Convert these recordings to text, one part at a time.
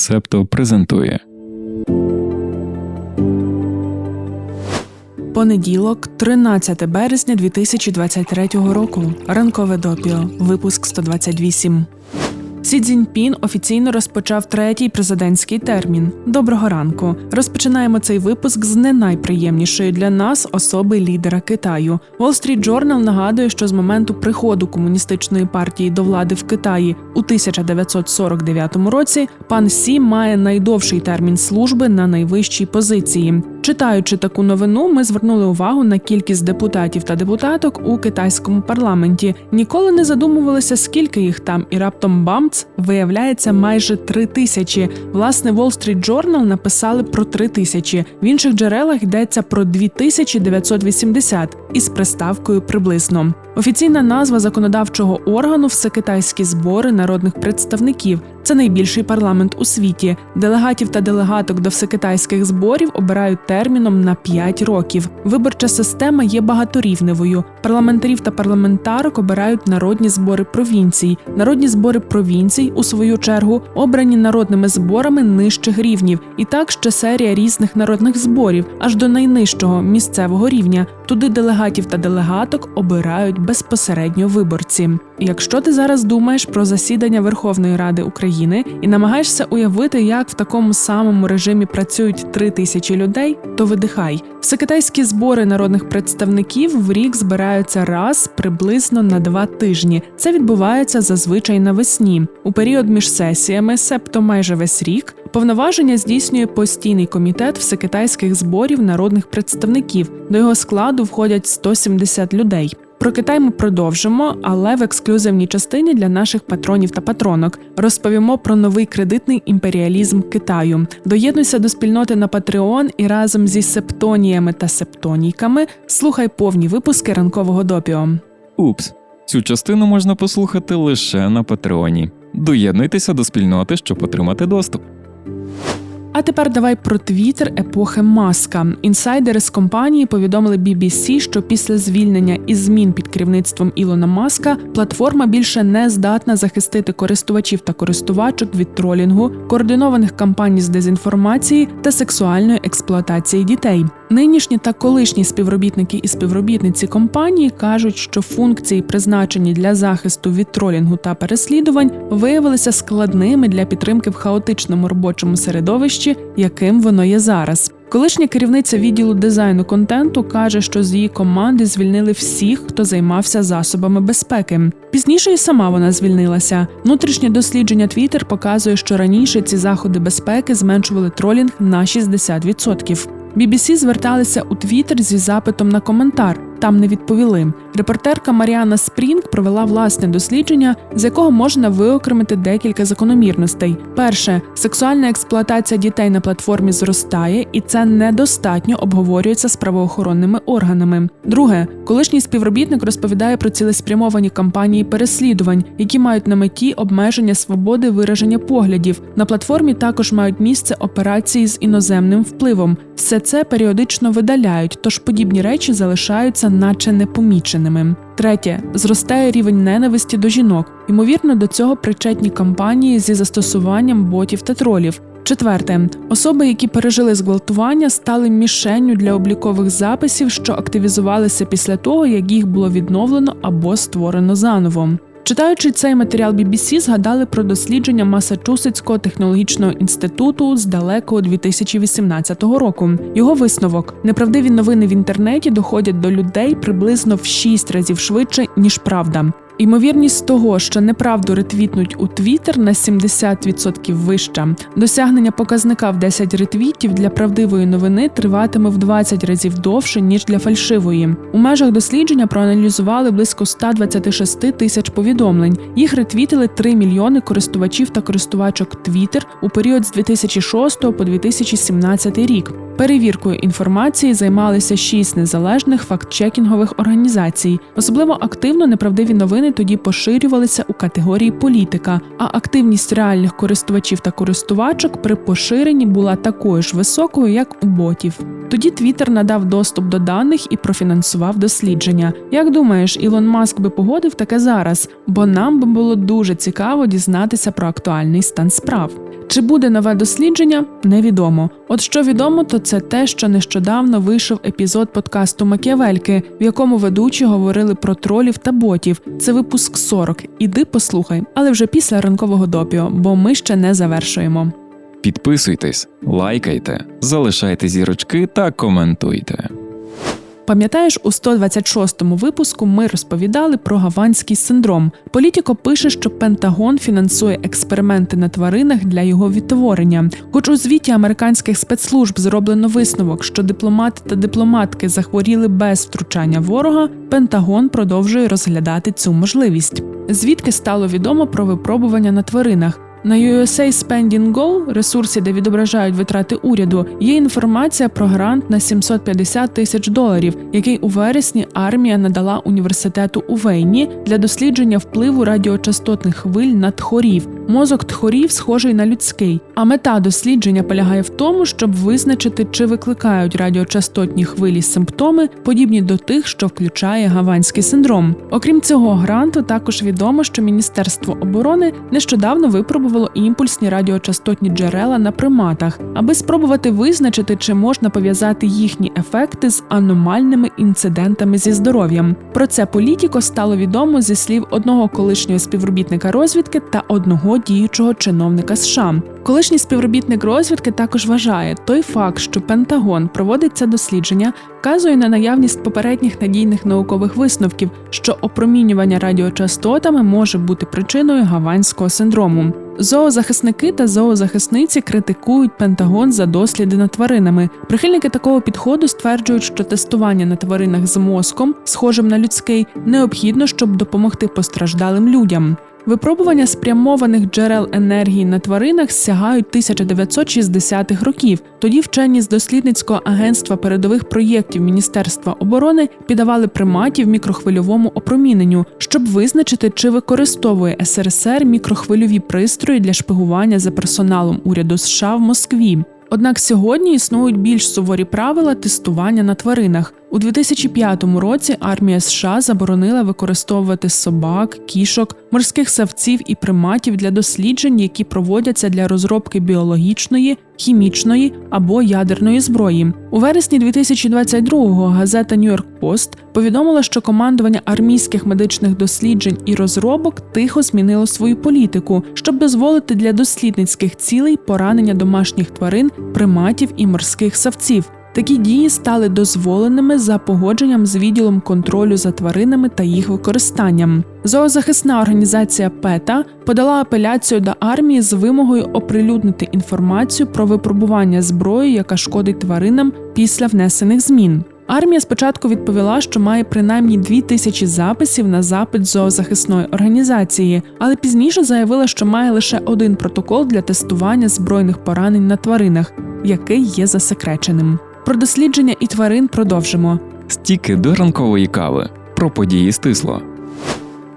Септо презентує Понеділок, 13 березня 2023 року. Ранкове допіо. Випуск 128. Сі Цзіньпін офіційно розпочав третій президентський термін. Доброго ранку. Розпочинаємо цей випуск з не найприємнішої для нас особи лідера Китаю. Wall Street Journal нагадує, що з моменту приходу комуністичної партії до влади в Китаї у 1949 році пан Сі має найдовший термін служби на найвищій позиції. Читаючи таку новину, ми звернули увагу на кількість депутатів та депутаток у китайському парламенті. Ніколи не задумувалися, скільки їх там, і раптом бамц виявляється майже три тисячі. Власне, Wall Street Journal написали про три тисячі. В інших джерелах йдеться про 2980 із приставкою приблизно. Офіційна назва законодавчого органу всекитайські збори народних представників. Це найбільший парламент у світі. Делегатів та делегаток до всекитайських зборів обирають терміном на 5 років. Виборча система є багаторівневою. Парламентарів та парламентарок обирають народні збори провінцій. Народні збори провінцій, у свою чергу, обрані народними зборами нижчих рівнів. І так ще серія різних народних зборів, аж до найнижчого місцевого рівня. Туди делегатів та делегаток обирають безпосередньо виборці. Якщо ти зараз думаєш про засідання Верховної Ради України і намагаєшся уявити, як в такому самому режимі працюють три тисячі людей, то видихай. Всекитайські збори народних представників в рік збираються раз приблизно на два тижні. Це відбувається зазвичай навесні. У період між сесіями, себто майже весь рік, повноваження здійснює постійний комітет всекитайських зборів народних представників. До його складу входять 170 людей. Про Китай ми продовжимо, але в ексклюзивній частині для наших патронів та патронок розповімо про новий кредитний імперіалізм Китаю. Доєднуйся до спільноти на Patreon і разом зі септоніями та септонійками слухай повні випуски ранкового допіо. Упс. Цю частину можна послухати лише на Патреоні. Доєднуйтеся до спільноти, щоб отримати доступ. А тепер давай про твіттер епохи Маска. Інсайдери з компанії повідомили BBC, що після звільнення і змін під керівництвом Ілона Маска платформа більше не здатна захистити користувачів та користувачок від тролінгу, координованих кампаній з дезінформації та сексуальної експлуатації дітей. Нинішні та колишні співробітники і співробітниці компанії кажуть, що функції, призначені для захисту від тролінгу та переслідувань, виявилися складними для підтримки в хаотичному робочому середовищі, яким воно є зараз. Колишня керівниця відділу дизайну контенту каже, що з її команди звільнили всіх, хто займався засобами безпеки. Пізніше і сама вона звільнилася. Внутрішнє дослідження Twitter показує, що раніше ці заходи безпеки зменшували тролінг на 60%. BBC зверталися у Твіттер зі запитом на коментар. Там не відповіли. Репортерка Маріана Спрінг провела власне дослідження, з якого можна виокремити декілька закономірностей. Перше, сексуальна експлуатація дітей на платформі зростає, і це недостатньо обговорюється з правоохоронними органами. Друге, колишній співробітник розповідає про цілеспрямовані кампанії переслідувань, які мають на меті обмеження свободи вираження поглядів. На платформі також мають місце операції з іноземним впливом. Все це періодично видаляють, тож подібні речі залишаються наче непоміченими. Третє зростає рівень ненависті до жінок. Ймовірно, до цього причетні кампанії зі застосуванням ботів та тролів. Четверте, особи, які пережили зґвалтування, стали мішенню для облікових записів, що активізувалися після того, як їх було відновлено або створено заново. Читаючи цей матеріал BBC, згадали про дослідження Масачусетського технологічного інституту з далекого 2018 року. Його висновок: неправдиві новини в інтернеті доходять до людей приблизно в 6 разів швидше ніж правда. Ймовірність того, що неправду ретвітнуть у Твіттер на 70% вища. Досягнення показника в 10 ретвітів для правдивої новини триватиме в 20 разів довше ніж для фальшивої. У межах дослідження проаналізували близько 126 тисяч повідомлень. Їх ретвітили 3 мільйони користувачів та користувачок Twitter у період з 2006 по 2017 рік. Перевіркою інформації займалися шість незалежних фактчекінгових організацій. Особливо активно неправдиві новини тоді поширювалися у категорії політика, а активність реальних користувачів та користувачок при поширенні була такою ж високою, як у ботів. Тоді Твіттер надав доступ до даних і профінансував дослідження. Як думаєш, Ілон Маск би погодив таке зараз? Бо нам би було дуже цікаво дізнатися про актуальний стан справ. Чи буде нове дослідження? Невідомо. От що відомо, то це те, що нещодавно вийшов епізод подкасту Макіавельки, в якому ведучі говорили про тролів та ботів. Це випуск 40. Іди послухай, але вже після ранкового допіо, бо ми ще не завершуємо. Підписуйтесь, лайкайте, залишайте зірочки та коментуйте. Пам'ятаєш, у 126-му випуску ми розповідали про гаванський синдром. Політіко пише, що Пентагон фінансує експерименти на тваринах для його відтворення. Хоч у звіті американських спецслужб зроблено висновок, що дипломати та дипломатки захворіли без втручання ворога, Пентагон продовжує розглядати цю можливість. Звідки стало відомо про випробування на тваринах? На USA Spending Go, ресурсі, де відображають витрати уряду, є інформація про грант на 750 тисяч доларів, який у вересні армія надала університету у Вейні для дослідження впливу радіочастотних хвиль на тхорів. Мозок тхорів схожий на людський. А мета дослідження полягає в тому, щоб визначити, чи викликають радіочастотні хвилі симптоми, подібні до тих, що включає гаванський синдром. Окрім цього гранту, також відомо, що Міністерство оборони нещодавно випробувало імпульсні радіочастотні джерела на приматах, аби спробувати визначити, чи можна пов'язати їхні ефекти з аномальними інцидентами зі здоров'ям. Про це політіко стало відомо зі слів одного колишнього співробітника розвідки та одного діючого чиновника США. Колишній співробітник розвідки також вважає той факт, що Пентагон проводить це дослідження, вказує на наявність попередніх надійних наукових висновків, що опромінювання радіочастотами може бути причиною гаванського синдрому. Зоозахисники та зоозахисниці критикують Пентагон за досліди над тваринами. Прихильники такого підходу стверджують, що тестування на тваринах з мозком, схожим на людський, необхідно, щоб допомогти постраждалим людям. Випробування спрямованих джерел енергії на тваринах сягають 1960-х років. Тоді вчені з дослідницького агентства передових проєктів Міністерства оборони піддавали приматів мікрохвильовому опроміненню, щоб визначити, чи використовує СРСР мікрохвильові пристрої для шпигування за персоналом уряду США в Москві. Однак сьогодні існують більш суворі правила тестування на тваринах. У 2005 році армія США заборонила використовувати собак, кішок, морських савців і приматів для досліджень, які проводяться для розробки біологічної, хімічної або ядерної зброї. У вересні 2022-го газета Нью-Йорк Пост повідомила, що командування армійських медичних досліджень і розробок тихо змінило свою політику, щоб дозволити для дослідницьких цілей поранення домашніх тварин, приматів і морських савців. Такі дії стали дозволеними за погодженням з відділом контролю за тваринами та їх використанням. Зоозахисна організація ПЕТА подала апеляцію до армії з вимогою оприлюднити інформацію про випробування зброї, яка шкодить тваринам після внесених змін. Армія спочатку відповіла, що має принаймні дві тисячі записів на запит зоозахисної організації, але пізніше заявила, що має лише один протокол для тестування збройних поранень на тваринах, який є засекреченим. Про дослідження і тварин продовжимо. Стіки до ранкової кави. Про події стисло.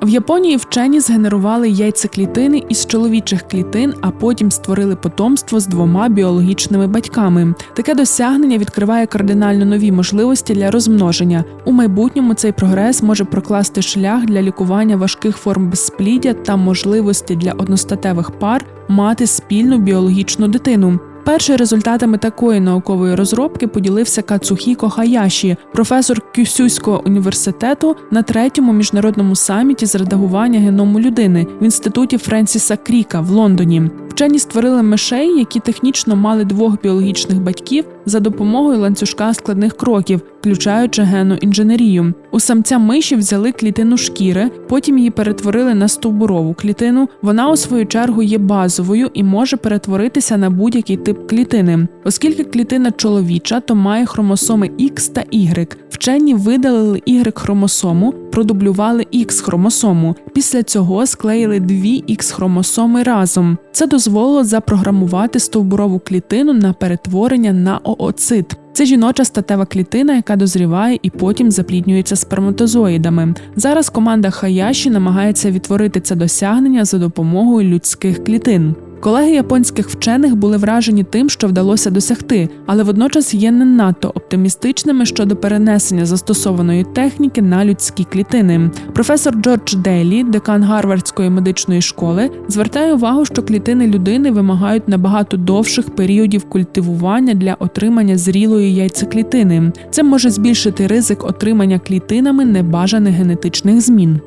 В Японії вчені згенерували яйцеклітини із чоловічих клітин, а потім створили потомство з двома біологічними батьками. Таке досягнення відкриває кардинально нові можливості для розмноження. У майбутньому цей прогрес може прокласти шлях для лікування важких форм безспліддя та можливості для одностатевих пар мати спільну біологічну дитину. Першими результатами такої наукової розробки поділився Кацухіко Хаяші, професор Кюсюського університету на третьому міжнародному саміті з редагування геному людини в інституті Френсіса Кріка в Лондоні. Вчені створили мишей, які технічно мали двох біологічних батьків за допомогою ланцюжка складних кроків, включаючи генну інженерію. У самця миші взяли клітину шкіри, потім її перетворили на стовбурову клітину. Вона, у свою чергу, є базовою і може перетворитися на будь-який тип клітини. Оскільки клітина чоловіча, то має хромосоми X та Y. Вчені видалили Y хромосому, продублювали X хромосому. Після цього склеїли дві X хромосоми разом. Це дозволило запрограмувати стовбурову клітину на перетворення на ооцит. Це жіноча статева клітина, яка дозріває і потім запліднюється сперматозоїдами. Зараз команда Хаяші намагається відтворити це досягнення за допомогою людських клітин. Колеги японських вчених були вражені тим, що вдалося досягти, але водночас є не надто оптимістичними щодо перенесення застосованої техніки на людські клітини. Професор Джордж Дейлі, декан Гарвардської медичної школи, звертає увагу, що клітини людини вимагають набагато довших періодів культивування для отримання зрілої яйцеклітини. Це може збільшити ризик отримання клітинами небажаних генетичних змін.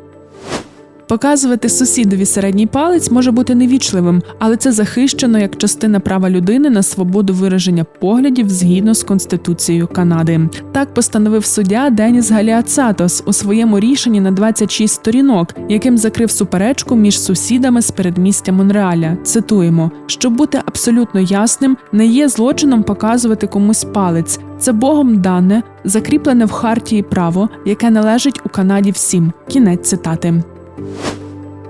Показувати сусідові середній палець може бути невічливим, але це захищено як частина права людини на свободу вираження поглядів згідно з Конституцією Канади. Так постановив суддя Деніс Галіацатос у своєму рішенні на 26 сторінок, яким закрив суперечку між сусідами з передмістя Монреаля. Цитуємо: щоб бути абсолютно ясним, не є злочином показувати комусь палець. Це Богом дане, закріплене в хартії право, яке належить у Канаді всім. Кінець цитати.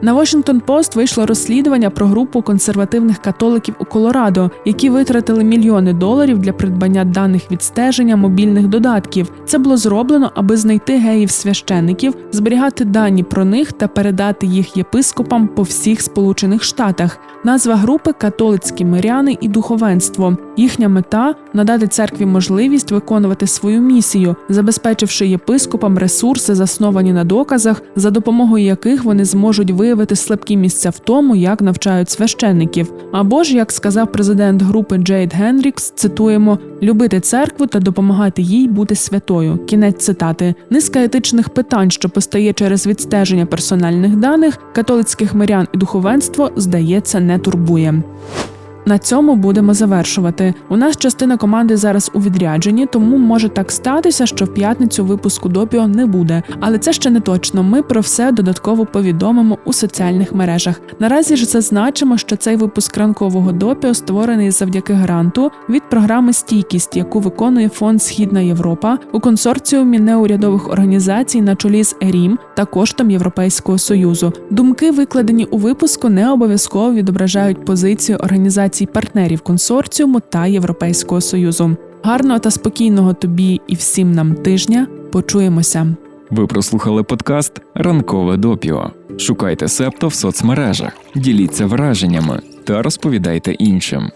На Washington Post вийшло розслідування про групу консервативних католиків у Колорадо, які витратили мільйони доларів для придбання даних відстеження мобільних додатків. Це було зроблено, аби знайти геїв священиків, зберігати дані про них та передати їх єпископам по всіх Сполучених Штатах. Назва групи католицькі миряни і духовенство. Їхня мета надати церкві можливість виконувати свою місію, забезпечивши єпископам ресурси, засновані на доказах, за допомогою яких вони зможуть виявити слабкі місця в тому, як навчають священників. Або ж, як сказав президент групи Джейд Генрікс, цитуємо: любити церкву та допомагати їй бути святою. Кінець цитати. Низка етичних питань, що постає через відстеження персональних даних, католицьких мирян і духовенство, здається, не турбує. На цьому будемо завершувати. У нас частина команди зараз у відрядженні, тому може так статися, що в п'ятницю випуску допіо не буде. Але це ще не точно. Ми про все додатково повідомимо у соціальних мережах. Наразі ж зазначимо, що цей випуск ранкового допіо створений завдяки гранту від програми Стійкість, яку виконує фонд Східна Європа у консорціумі неурядових організацій на чолі з ЕРІМ та коштом Європейського союзу. Думки, викладені у випуску, не обов'язково відображають позицію організацій партнерів консорціуму та Європейського союзу. Гарного та спокійного тобі і всім нам тижня. Почуємося. Ви прослухали подкаст Ранкове допіо. Шукайте септо в соцмережах, діліться враженнями та розповідайте іншим.